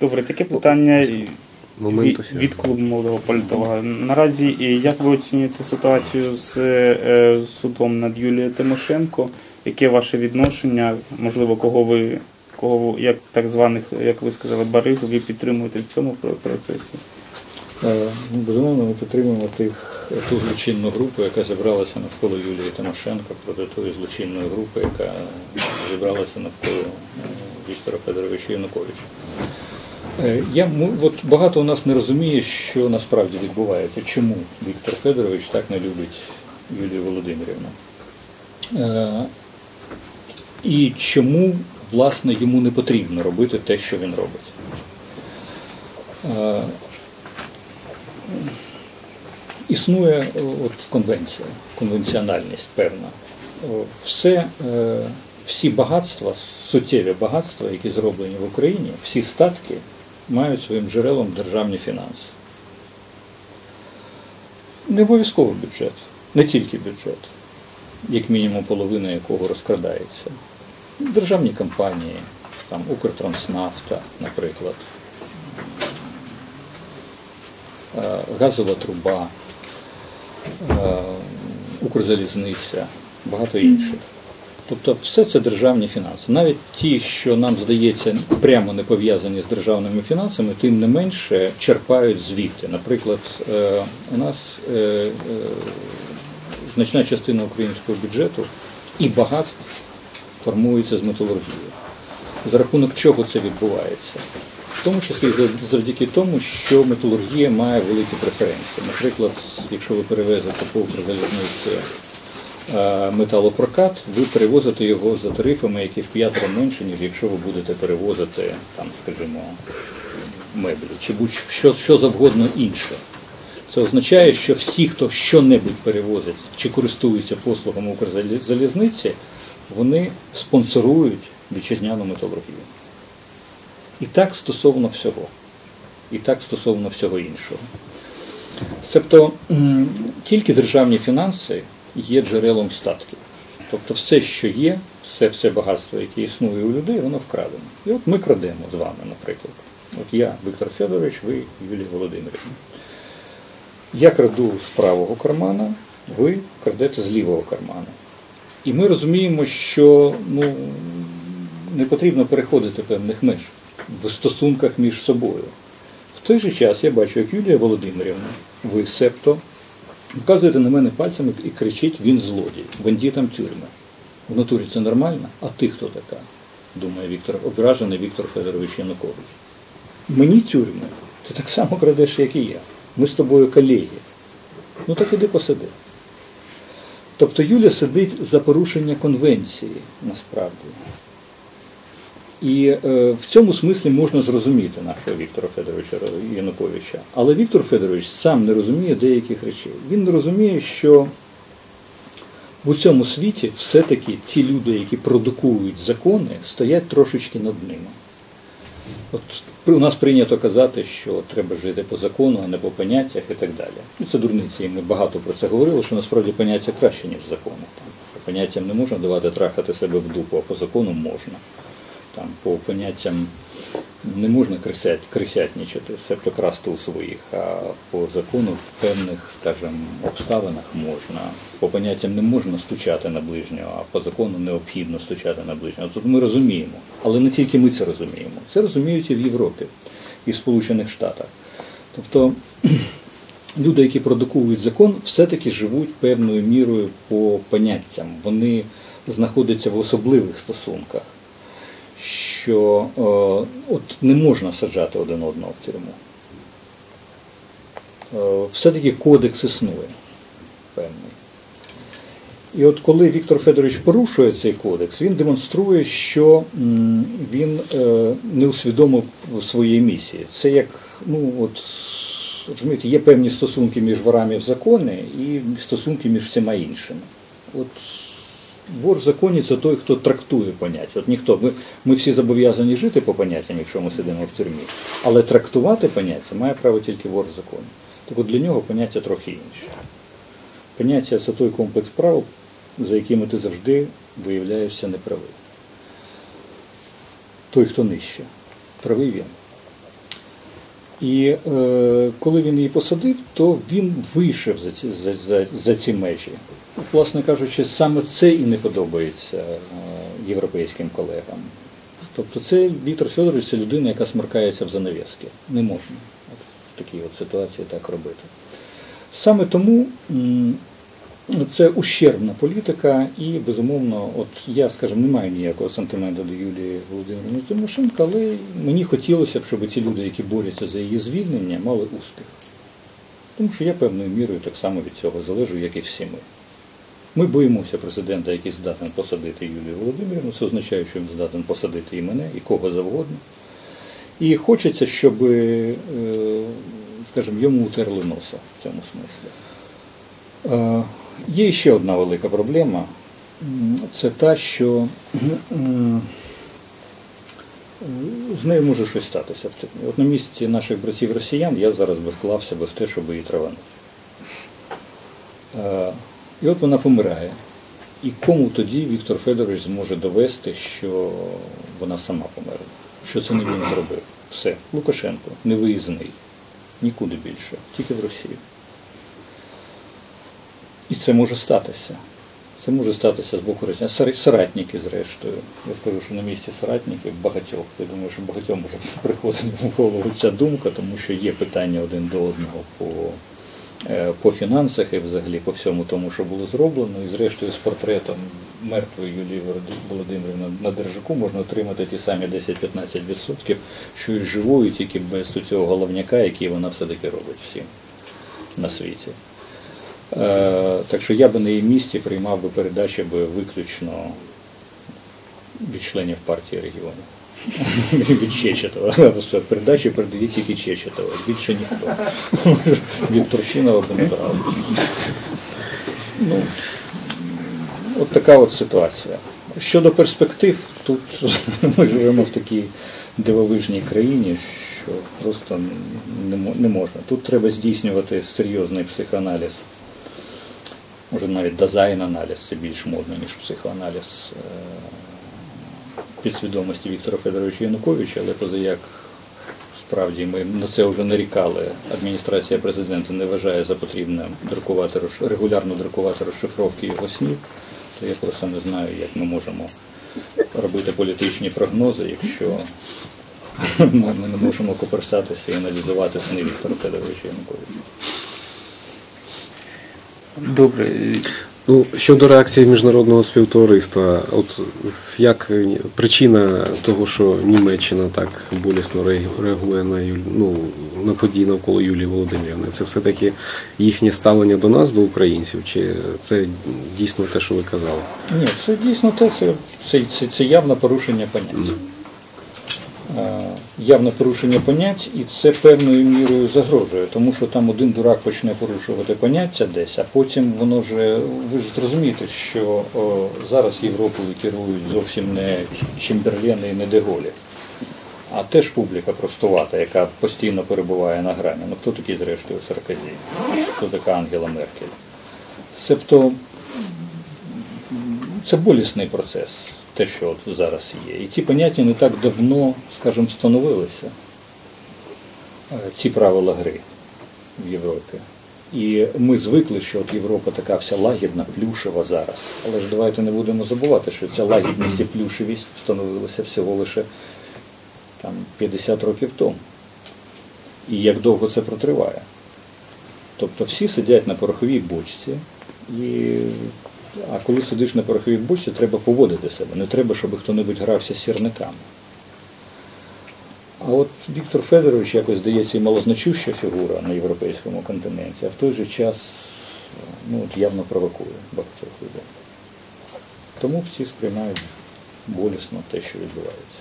Добре, таке питання від, від клубу молодого політолога. Наразі як ви оцінюєте ситуацію з е, судом над Юлією Тимошенко? Яке ваше відношення? Можливо, кого ви кого як так званих, як ви сказали, бариг, ви підтримуєте в цьому процесі? Е, ну, Безумовно, ми підтримуємо тих, ту злочинну групу, яка зібралася навколо Юлії Тимошенко, проти тої злочинної групи, яка зібралася навколо е, Віктора Федоровича Януковича. Е, Я, от багато у нас не розуміє, що насправді відбувається, чому Віктор Федорович так не любить Юлію Володимирівну. Е, І чому, власне, йому не потрібно робити те, що він робить. Е, Існує от конвенція, конвенціональність певна. Все, всі багатства, суттєві багатства, які зроблені в Україні, всі статки мають своїм джерелом державні фінанси. Не обов'язково бюджет, не тільки бюджет, як мінімум половина якого розкрадається. Державні компанії, там Укртранснафта, наприклад, е, газова труба, е, Укрзалізниця, багато інших. Тобто все це державні фінанси. Навіть ті, що нам здається прямо не пов'язані з державними фінансами, тим не менше черпають звідти. Наприклад, е, у нас е, е, значна частина українського бюджету і багатств формується з металургії. За рахунок чого це відбувається? В тому числі завдяки тому, що металургія має великі преференції. Наприклад, якщо ви перевезете по Укрзалізниці е, металопрокат, ви перевозите його за тарифами, які в п'ятеро менше, ніж якщо ви будете перевозити, там, скажімо, меблі чи будь-що що завгодно інше. Це означає, що всі, хто що-небудь перевозить чи користуються послугами Укрзалізниці, вони спонсорують вітчизняну металургію. І так стосовно всього. І так стосовно всього іншого. Тобто тільки державні фінанси є джерелом статків. Тобто все, що є, все, все багатство, яке існує у людей, воно вкрадено. І от ми крадемо з вами, наприклад. От я, Віктор Федорович, ви, Юлія Володимирівна. Я краду з правого кармана, ви крадете з лівого кармана. І ми розуміємо, що ну, не потрібно переходити певних меж в стосунках між собою. В той же час я бачу, як Юлія Володимирівна, ви септо, вказуєте на мене пальцями і кричить, він злодій, бандитам тюрми. В натурі це нормально? А ти хто така? Думає Віктор, ображений Віктор Федорович Янукович. Мені тюрми, ти так само крадеш, як і я. Ми з тобою колеги. Ну так іди посиди. Тобто Юля сидить за порушення конвенції насправді. І е, в цьому смислі можна зрозуміти нашого Віктора Федоровича Януковича. Але Віктор Федорович сам не розуміє деяких речей. Він не розуміє, що в усьому світі все-таки ті люди, які продукують закони, стоять трошечки над ними. От у нас прийнято казати, що треба жити по закону, а не по поняттях і так далі. Ну, це дурниці, і ми багато про це говорили, що насправді поняття краще, ніж закони. По поняттям не можна давати трахати себе в дупу, а по закону можна. Там, по поняттям не можна крисять, крисятничати, себто красти у своїх, а по закону в певних, скажімо, обставинах можна. По поняттям не можна стучати на ближнього, а по закону необхідно стучати на ближнього. Тут ми розуміємо, але не тільки ми це розуміємо. Це розуміють і в Європі, і в Сполучених Штатах. Тобто люди, які продукують закон, все-таки живуть певною мірою по поняттям. Вони знаходяться в особливих стосунках що е, от не можна саджати один одного в тюрму. Е, все-таки кодекс існує певний. І от коли Віктор Федорович порушує цей кодекс, він демонструє, що він е, не усвідомив своєї місії. Це як, ну от, розумієте, є певні стосунки між ворами в законі і стосунки між всіма іншими. От Вор в законі це той, хто трактує поняття. От ніхто. Ми, ми всі зобов'язані жити по поняттям, якщо ми сидимо в тюрмі. Але трактувати поняття має право тільки вор в законі. Так от для нього поняття трохи інше. Поняття це той комплекс правил, за якими ти завжди виявляєшся неправий. Той, хто нижче, правий він. І е, коли він її посадив, то він вийшов за ці, за, за, за ці межі. Власне кажучи, саме це і не подобається е, європейським колегам. Тобто це Віктор Федорович це людина, яка смеркається в занавіски. Не можна от в такій от ситуації так робити. Саме тому м, це ущербна політика, і безумовно, от я, скажімо, не маю ніякого сантименту до Юлії Володимирівни Тимошенко, але мені хотілося б, щоб ці люди, які борються за її звільнення, мали успіх. Тому що я певною мірою так само від цього залежу, як і всі ми. Ми боїмося президента, який здатен посадити Юлію Володимирівну, це означає, що він здатен посадити і мене, і кого завгодно. І хочеться, щоб, е, скажімо, йому утерли носа в цьому смислі. Є ще одна велика проблема. Це та, що з нею може щось статися в тюрмі. От на місці наших братів росіян я зараз би вклався би в те, щоб її траванути. Е, І от вона помирає. І кому тоді Віктор Федорович зможе довести, що вона сама померла? Що це не він зробив? Все. Лукашенко, невиїзний. Нікуди більше, тільки в Росію. І це може статися. Це може статися з боку Росії. Соратники, зрештою. Я скажу, що на місці соратників багатьох. Я думаю, що багатьом може приходити в голову ця думка, тому що є питання один до одного по, е, по фінансах і взагалі по всьому тому, що було зроблено. І зрештою з портретом мертвої Юлії Володимирівни на держаку можна отримати ті самі 10-15%, що і живою, тільки без цього головняка, який вона все-таки робить всім на світі. Е, Так що я би на її місці приймав би передачі би виключно від членів партії регіону. Від Чечетова. Передачі передають тільки Чечетова, більше ніхто. Від Турчинова би не брав. Ну, от така от ситуація. Щодо перспектив, тут ми живемо в такій дивовижній країні, що просто не можна. Тут треба здійснювати серйозний психоаналіз. Може навіть дизайн-аналіз це більш модно, ніж психоаналіз е, підсвідомості Віктора Федоровича Януковича, але позаяк справді ми на це вже нарікали. Адміністрація президента не вважає за потрібне друкувати регулярно друкувати розшифровки його снів, то я просто не знаю, як ми можемо робити політичні прогнози, якщо ми не можемо коперсатися і аналізувати сни Віктора Федоровича Януковича. Добре. Ну, щодо реакції міжнародного співтовариства, от як е, причина того, що Німеччина так болісно реагує на ну, на події навколо Юлії Володимирівни, це все-таки їхнє ставлення до нас, до українців, чи це дійсно те, що ви казали? Ні, це дійсно те, це, це, це, це явне порушення понять. Е, Явне порушення понять, і це певною мірою загрожує, тому що там один дурак почне порушувати поняття десь, а потім воно ж, ви ж зрозумієте, що о, зараз Європою керують зовсім не Чемберлени і не Деголі, а теж публіка простувата, яка постійно перебуває на грані. Ну хто такий зрештою Саркозі? Хто така Ангела Меркель? Себто це болісний процес, те, що от зараз є. І ці поняття не так давно, скажімо, встановилися, е, ці правила гри в Європі. І ми звикли, що от Європа така вся лагідна, плюшева зараз. Але ж давайте не будемо забувати, що ця лагідність і плюшевість встановилася всього лише там, 50 років тому. І як довго це протриває. Тобто всі сидять на пороховій бочці, і... а коли сидиш на пороховій бочці, треба поводити себе. Не треба, щоб хто-небудь грався сірниками. А от Віктор Федорович якось здається і малозначуща фігура на європейському континенті, а в той же час ну, от явно провокує багатьох людей. Тому всі сприймають болісно те, що відбувається.